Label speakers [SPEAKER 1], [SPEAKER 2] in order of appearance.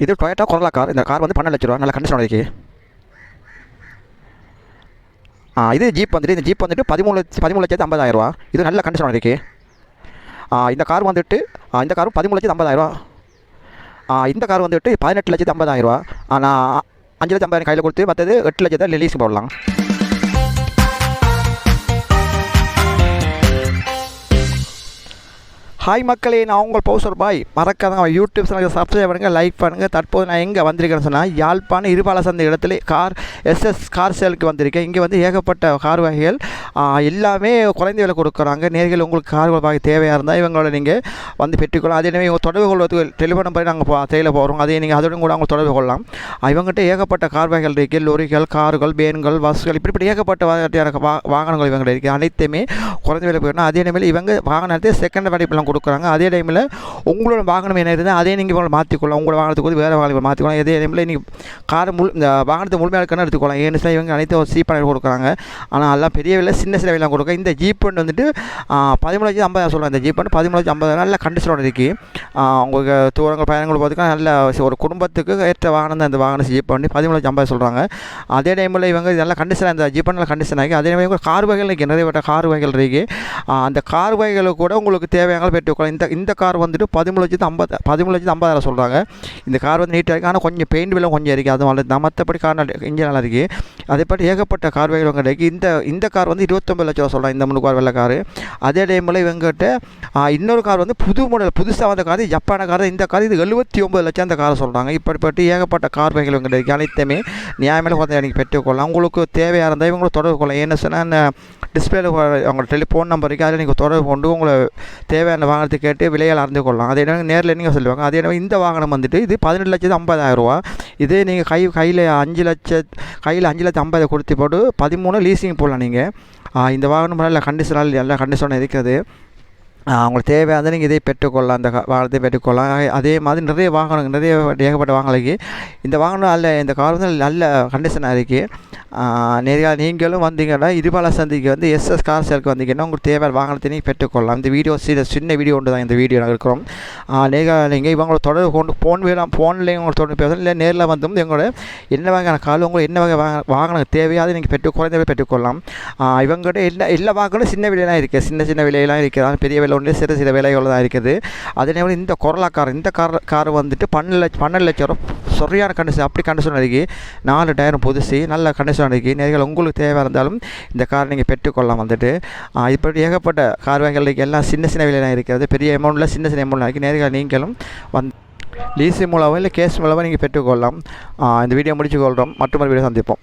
[SPEAKER 1] இது Toyota Corolla car இந்த car வந்து பன்னெண்டு லட்ச ரூபா. நல்ல கண்டிஷன் இருக்கு ஆ இது ஜீப் வந்துட்டு இந்த ஜீப் வந்துட்டு பதிமூணு லட்சம் பதிமூணு லட்சத்து ஐம்பதாயிரம் ரூபா. இது நல்ல கண்டிஷன் இருக்குது ஆ, இந்த கார் வந்துட்டு இந்த காரும் பதிமூணு லட்சத்து ஐம்பதாயிரம் ரூபா. ஆ, இந்த கார் வந்துட்டு பதினெட்டு லட்சத்து ஐம்பதாயிரம் ரூபா. நான் அஞ்சு லட்சம் ஐம்பதாயிரம் கையில் கொடுத்து மற்றது எட்டு லட்சத்தை ரிலீஸ் போடலாம். ஹாய் மக்களே நான் உங்கள் பௌசர் பாய் மறக்காத யூடியூப் சேனலுக்கு சப்ஸ்கிரைப் பண்ணுங்கள் லைக் பண்ணுங்கள் தற்போது நான் எங்கே வந்திருக்கேன்னு சொன்னால் யாழ்ப்பாண இருபால சந்தை இடத்துல கார் எஸ்எஸ் கார் சேலுக்கு வந்திருக்கேன். இங்கே வந்து ஏகப்பட்ட கார் வகைகள் எல்லாமே குறைந்த விலை கொடுக்குறாங்க. நேர்கள் உங்களுக்கு கார் வகை தேவையாக இருந்தால் இவங்களோட நீங்கள் வந்து பெற்றுக்கொள்ளலாம். அதே இவங்க தொடர்பு கொள்வதுக்கு டெலிஃபோன் பண்ணி நாங்கள் தேயில போகிறோம் அதே நீங்கள் அதோட கூட அவங்க தொடர்பு கொள்ளலாம். இவங்ககிட்ட ஏகப்பட்ட கார் வகைகள் இருக்குது லொரிகள் கார்கள் பேன்கள் பஸ்கள் இப்படிப்பட்ட ஏகப்பட்ட வாகனங்கள் இவங்க இருக்குது அனைத்துமே குறைந்த விலை போயிடணும் அதே டைமில் இவங்க வாகனத்தை செகண்ட் படிப்பெல்லாம் கொடுக்குறாங்க. அதே டைமில் உங்களோட வாகனம் என்ன இருந்தால் அதே நீங்கள் உங்களை மாற்றிக்கொள்ளலாம் உங்களோட வாகனத்துக்கு வந்து வேறு வாகனம் மாற்றிக்கொள்ளலாம் அதே டைமில் நீங்கள் காரை முழு இந்த வாகனத்தை முழுமையாக இருக்கணும் எடுத்துக்கலாம் ஏன்னு சொன்னா இவங்க அனைத்து சீப்பான கொடுக்குறாங்க. ஆனால் அதெல்லாம் பெரிய விலை சின்ன சில விலை கொடுக்க இந்த ஜீப் வந்துட்டு பதிமூணு லட்சம் ஐம்பதாயிரம் சொல்லுவாங்க இந்த ஜீப் வந்து பதிமூணு லட்சம் ஐம்பதாயிரம் நல்ல கண்டிஷனோட இருக்குது உங்களுக்கு தூரங்கள் பயணங்கள் பார்த்துக்கலாம் நல்ல ஒரு குடும்பத்துக்கு ஏற்ற வாகனம் தான் இந்த வாகனம் ஜீப் பண்ணி பதிமூணு லட்சம் ஐம்பது சொல்கிறாங்க அதே டைமில் இவங்க நல்ல கண்டிஷனாக இந்த ஜீப் நல்ல கண்டிஷன் ஆகி அதே மாதிரி கார் வகைகள் இருக்குது நிறைய கார் வகைகள் இருக்குது அந்த கார் வகைகளை கூட உங்களுக்கு தேவையான பெற்றுக்கொள்ளலாம் இந்த இந்த கார் வந்துட்டு பதிமூணு லட்சத்து ஐம்பது பதிமூணு லட்சத்து ஐம்பதாயிரம் சொல்கிறாங்க இந்த கார் வந்து நீட்டாக இருக்குது ஆனால் கொஞ்சம் பெயிண்ட் விலை கொஞ்சம் இருக்குது அது நல்லது நான் மற்றபடி கார் நல்ல இன்ஜின் நல்லா இருக்குது அதேபடி ஏகப்பட்ட கார் வகைகள் இவங்க இந்த இந்த கார் வந்து இருபத்தொம்பது லட்சம் ரூபா சொல்கிறாங்க இந்த மூணு கார் வெள்ளை கார் அதே டைமில் இவங்ககிட்ட இன்னொரு கார் வந்து புது மாடல் புதுசாக வந்த கார் ஜப்பான கார் இந்த கார் இது எழுபத்தி ஒம்பது லட்சம் அந்த காரை சொல்கிறாங்க இப்படிப்பட்டு ஏகப்பட்ட கார் வகைகள் இவங்க இருக்குது அனைத்துமே நியாயமில் குறைந்த எனக்கு பெற்றுக்கொள்ளலாம் உங்களுக்கு தேவையாக இருந்தால் இவங்களை தொடர்பு கொள்ளலாம். என்ன சொன்னால் டிஸ்பிளேல அவங்களோட டெலிஃபோன் நம்பர் இருக்குது அதில் நீங்கள் தொடர்பு கொண்டு உங்களை தேவையான வாகனத்தை கேட்டு விலையால் அறிந்து கொள்ளலாம். அதே நேரம் நேரில் நீங்கள் சொல்லுவாங்க. அதே நேரம் இந்த வாகனம் வந்துட்டு இது பதினெட்டு லட்சத்து ஐம்பதாயிரம் ரூபா. இதே நீங்கள் கை கையில் அஞ்சு லட்ச கையில் அஞ்சு லட்சம் ஐம்பது கொடுத்து போட்டு பதிமூணு லீசிங் போடலாம் நீங்கள் இந்த வாகனம் நல்ல கண்டிஷனால் நல்ல கண்டிஷனாக இருக்கிறது அவங்களுக்கு உங்களுக்கு தேவையானதை நீங்கள் இதை பெற்றுக்கொள்ளலாம். அந்த வாகனத்தை பெற்றுக்கொள்ளலாம். அதே- மாதிரி நிறைய வாகனம் நிறைய ஏகப்பட்ட வாகனங்களுக்கு இந்த வாகனம் அல்ல இந்த கார் வந்து நல்ல கண்டிஷனாக இருக்குது நிறையா நீங்களும் வந்தீங்கன்னா இருபால சந்திக்கு வந்து எஸ்எஸ் கார் சேலுக்கு வந்தீங்கன்னா உங்களுக்கு தேவையான வாகனத்தை நீங்கள் பெற்றுக்கொள்ளலாம். இந்த வீடியோ சில சின்ன வீடியோ ஒன்று தான் இந்த வீடியோ நாங்கள் இருக்கிறோம் நீங்கள் நீங்கள் இவங்களோட தொடர்பு கொண்டு ஃபோன் வேணாம் ஃபோன்லேயும் உங்களை தொடர்பு பேசலாம். இல்லை நேரில் வந்து எங்களோட என்ன வகையான கால் உங்களுக்கு என்ன வகை வாக வாகனம் தேவையோ அதை நீங்கள் பெற்று குறைந்த பெற்றுக்கொள்ளலாம். ஆ, எல்லா எல்லா வாகனம் சின்ன விலையெல்லாம் இருக்குது சின்ன சின்ன விலையெல்லாம் இருக்குது ஆனால் பெரிய விலை ஒன்று சிறு சிறு விலைகள் தான் இருக்குது. அதே நேரம் இந்த கொரலா கார் இந்த கார் கார் வந்துட்டு பன்னெண்டு லட்சம் பன்னெண்டு லட்சம் ரூபா சரியான கண்டிஷன் அப்படி கண்டிஷன் அடிக்கி நாலு டயரும் புதுசு நல்ல கண்டிஷன் இருக்குது நேர்கள் உங்களுக்கு தேவையாக இருந்தாலும் இந்த கார் நீங்கள் பெற்றுக்கொள்ளலாம் வந்துட்டு. இப்படி ஏகப்பட்ட கார் வகைகள் எல்லாம் சின்ன சின்ன விலையெல்லாம் இருக்கிறது. பெரிய அமௌண்ட்டில் சின்ன சின்ன அமௌண்ட் இருக்குது நேர்கள் நீங்களும் வந்து லீஸு மூலமாக இல்லை கேஸ் மூலமாக நீங்கள் பெற்றுக்கொள்ளலாம். இந்த வீடியோ முடிச்சுக்கொள்கிறோம் மற்றொரு வீடியோ சந்திப்போம்.